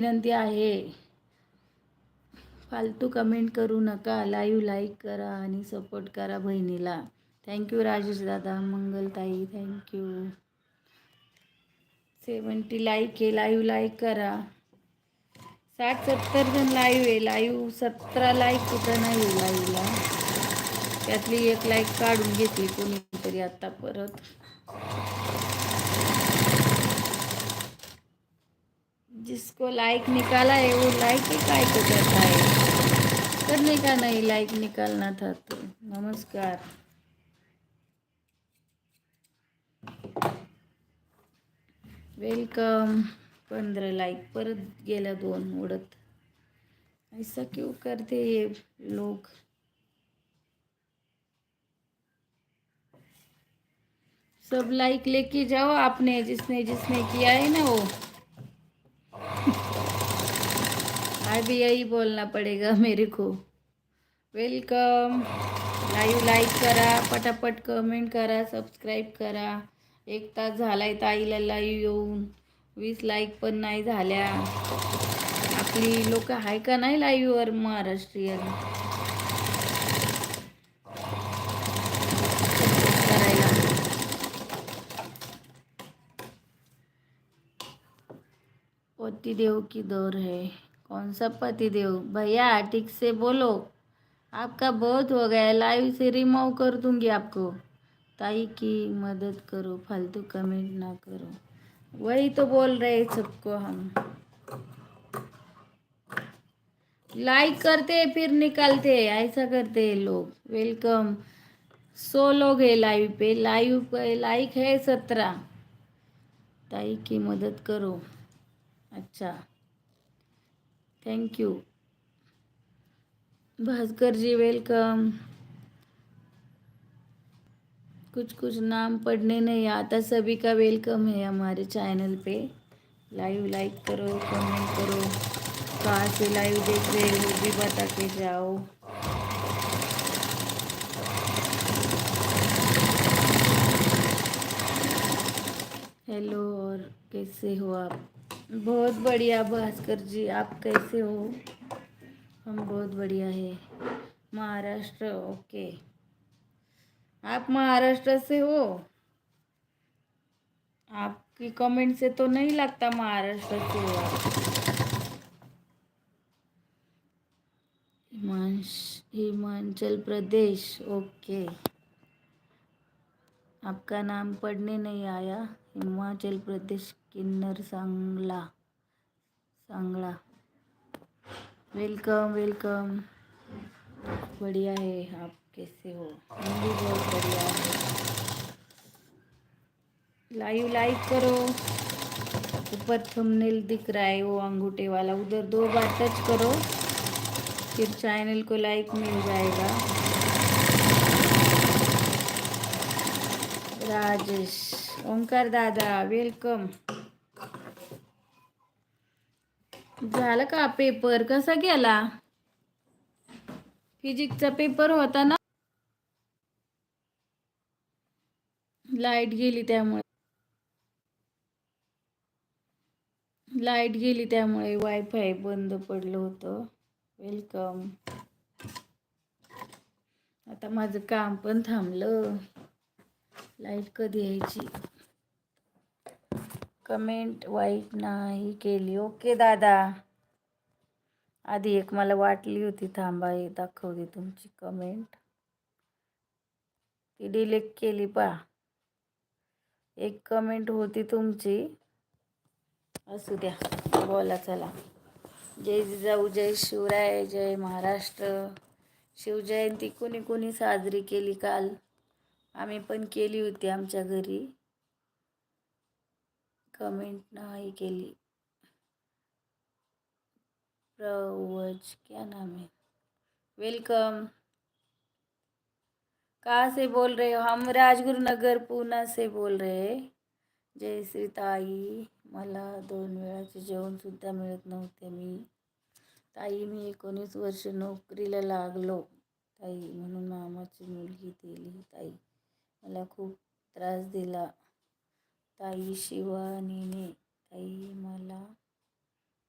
विनंती आहे. फालतू कमेंट करू नका. लाईव्ह लाईक करा आणि सपोर्ट करा बहिणीला. थँक्यू राजेश दादा. मंगलताई थँक्यू सेवन्टी लाईक आहे. लाईव्ह लाईक करा. साठ सत्तर जण लाईव्ह आहे. लाईव्ह सतरा लाईक कुठं नाही आहे लाईव्हला त्यातली एक लाईक काढून घेतली कोणीतरी आता परत. जिसको लाइक निकाला है वो लाइक ही काय को करता है। करने का नहीं लाइक निकालना था तो। नमस्कार। वेलकम पंद्रह लाइक परत गेल्या दोन उडत। ऐसा क्यों करते ये लोग? सब लाइक लेके जाओ आपने जिसने जिसने किया है ना वो। अभी ही बोलना पड़ेगा मेरे को। वेलकम लाईव्ह लाईक करा पटापट कमेंट करा सबस्क्राईब करा. एक तास झालाय ताईला लाईव्ह येऊन. वीस लाईक पण नाही झाल्या. आपली लोक आहे का नाही लाईव्हवर महाराष्ट्रीयन? करायला. पति देव की दौर है. कौन सा पति देव? भैया ठीक से बोलो। आपका बहुत हो गया लाइव से रिमूव कर दूंगी आपको। ताई की मदद करो फालतू कमेंट ना करो। वही तो बोल रहे सबको हम। लाइक करते फिर निकालते ऐसा करते हैं लोग। वेलकम सो लोग है लाइव पे। लाइव पे लाइक है सत्रह। ताई की मदद करो। अच्छा। Thank you Bhaskar ji welcome कुछ कुछ नाम पढ़ने नहीं आता, सभी का वेलकम है हमारे चैनल पे. लाइव लाइक करो कमेंट करो. कहाँ से लाइव देख रहे हो भी बता के जाओ. हेलो और कैसे हो आप? बहुत बढ़िया भास्कर जी, आप कैसे हो? हम बहुत बढ़िया है। महाराष्ट्र, ओके। आप महाराष्ट्र से हो? आपकी कमेंट से तो नहीं लगता महाराष्ट्र से हो हिमाचल प्रदेश, ओके। आपका नाम पढ़ने नहीं आया? हिमाचल प्रदेश किन्नर सांगला सांगला. वेलकम वेलकम बढ़िया है आप कैसे हो? हम भी बहुत बढ़िया है लाइव लाइक करो. ऊपर थंबनेल दिख रहा है वो अंगूठे वाला. उधर दो बार टच करो फिर चैनल को लाइक मिल जाएगा. राजेश ओंकार दादा वेलकम झालं का पेपर? कसा गेला? फिजिक्सचा पेपर होता ना? लाइट गेली त्यामुळे. लाइट गेली त्यामुळे वायफाय बंद पडलं होतं. वेलकम आता माझं काम पण थांबलं. लाइट कधी यायची? कमेंट वाईट नाही केली. ओके दादा. आधी एक मला वाटली होती थांबा हे दाखवते तुमची कमेंट ती डिलीट केली पा एक कमेंट होती तुमची. असू द्या बोला चला. जय जिजाऊ जय शिवराय जय महाराष्ट्र. शिवजयंती कोणी कोणी साजरी केली काल? आम्ही पण केली होती आमच्या घरी. कमेंट नाही केली. प्रवज क्या नाम है? वेलकम. कहाँ से बोल रहे हो? हम राजगुरु नगर पूना से बोल रहे जय श्री ताई। मला दोन वेळाचे जेवणसुद्धा मिळत नव्हते मी. ताई मी एकोणीस वर्ष नोकरीला लागलो. ताई म्हणून मामाची मुलगी दिली. ताई मला खूप त्रास दिला. ताई शिवानीने ताई मला